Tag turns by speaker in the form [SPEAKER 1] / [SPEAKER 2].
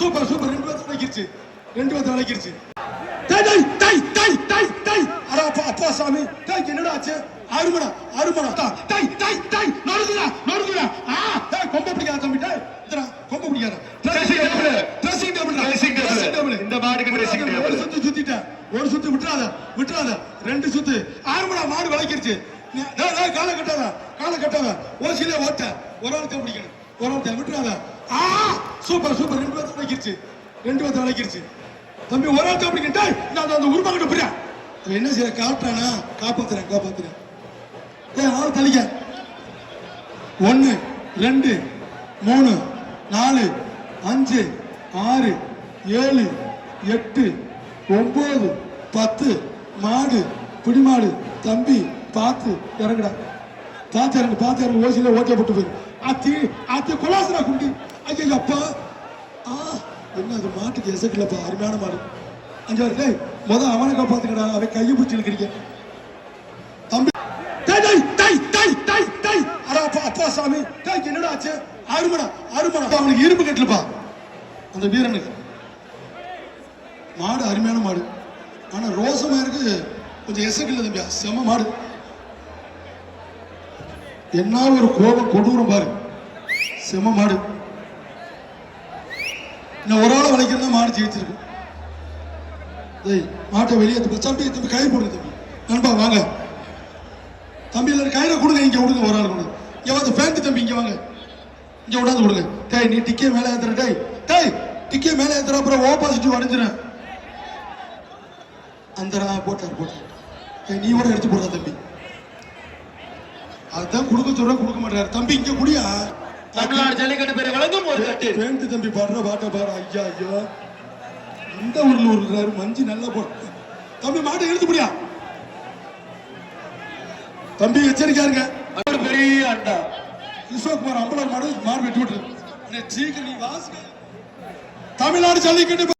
[SPEAKER 1] Super super. ரெண்டு பேர்த்து விளக்கிருச்சு ரெண்டு பேர்த்து விளக்கிருச்சு டேய் டேய் டேய் டேய் டேய் டேய். அட அப்பா அப்பா சாமி. டேய் என்னடா ஆச்சு? அருமடா அருமடா. டேய் டேய் டேய் நடுங்குடா நடுங்குடா. ஆ டேய் கொம்ப பிடிக்காத தம்பி டேய். இதரா கொம்ப பிடிக்காத.
[SPEAKER 2] Dressing table.
[SPEAKER 1] Dressing table
[SPEAKER 2] Dressing table. இந்த மாடுக்கு dressing table.
[SPEAKER 1] ஒரு சுத்து சுத்திட்ட. ஒரு சுத்து விட்டுறாத விட்டுறாத. ரெண்டு சுத்து. ஆறுமடா மாடு விளக்கிருச்சு நீ- டேய் டேய் காலை கட்டாத காலை கட்டாத. ஓட்ட. ஒரு ஆள் பிடிக்கணும். ஒரு ஆள் விட்டுறாத. ஆ சூப்பர் சூப்பர். ரெண்டு பேர்த்து விளக்கிருச்சு ரெண்டு பேர்த்து விளக்கிருச்சு தம்பி ஒரு ஆள் தான் நான் அந்த உருமா கிட்ட புரியா அவன் என்ன செய்ய காட்டுறானா? காப்பாத்துறேன் காப்பாத்துறேன். டேய் ஆள் தள்ளிக்க. ஒன்று ரெண்டு மூணு நாலு அஞ்சு ஆறு ஏழு எட்டு ஒம்பது பத்து மாடு பிடிமாடு தம்பி பார்த்து இறங்குடா. பார்த்து இறங்கு பார்த்து இறங்கு ஓசியில ஓட்ட போட்டு போயிரு. அத்தி அத்தி கொலாசரா குண்டி ஐயோ அப்பா ஆ என்ன அது மாட்டுக்கு எசக்கலப்பா அருமையான மாடு. அங்கே வாரம் டேய் முத அவனுக்கு பார்த்துக்கடா அவன் கையை பிடிச்சி இருக்கிறீங்க தம்பி தை தை தை தை தை டேய். அப்பா அப்பா சாமி. தை என்னடா ஆச்சு? அருமடா அருமடா. அவனுக்கு இரும்பு கட்டலப்பா. அந்த வீரனுக்கு. மாடு அருமையான மாடு. ஆனா ரோசமா இருக்கு. கொஞ்சம் எசக்கில்ல தம்பியா செம மாடு. என்ன ஒரு கோபம் கொடூரம் பாரு. செம மாடு. இன்னும் ஒரு ஆளை உழைக்கிறதா மாடு ஜெயிச்சிருக்கு. டேய் மாட்டை வெளியே தம்பி தம்பி தம்பி கை போடுங்க தம்பி. நண்பா வாங்க. தம்பி இல்லை கையில கொடுங்க இங்கே விடுங்க ஒரு ஆள் கொடுங்க இங்கே வந்து பேண்ட் தம்பி இங்கே வாங்க. இங்கே விடாது கொடுங்க. டேய் நீ டிக்கே மேலே ஏற்றுற டேய். டேய் டிக்கே மேலே ஏற்றுற அப்புறம் ஓ பாசிட்டிவ் அடைஞ்சிரேன் அந்த போட்டார் போட்டார். நீ கூட எடுத்து போடுற தம்பி. அதுதான் கொடுக்க சொல்ற கொடுக்க மாட்டாரு. தம்பி இங்கே குடியா?
[SPEAKER 2] தமிழ்நாடு ஜல்லிக்கட்டு பேரை வழங்கும் ஒரு தட்டு
[SPEAKER 1] பேண்ட் தம்பி பாடுற பாட்டை பாரு ஐயா ஐயா. இந்த ஊர்ல ஊர்றாரு மஞ்சு நல்லா போட்டு தம்பி மாட்டை இழுத்து முடியா தம்பி
[SPEAKER 2] ஒரு பெரிய அண்டா.
[SPEAKER 1] கிஷோக்குமார் அம்பலம் மாடு மாடு வெட்டி சீக்கிரம் நீ வாசுங்க தமிழ்நாடு ஜல்லிக்கட்டு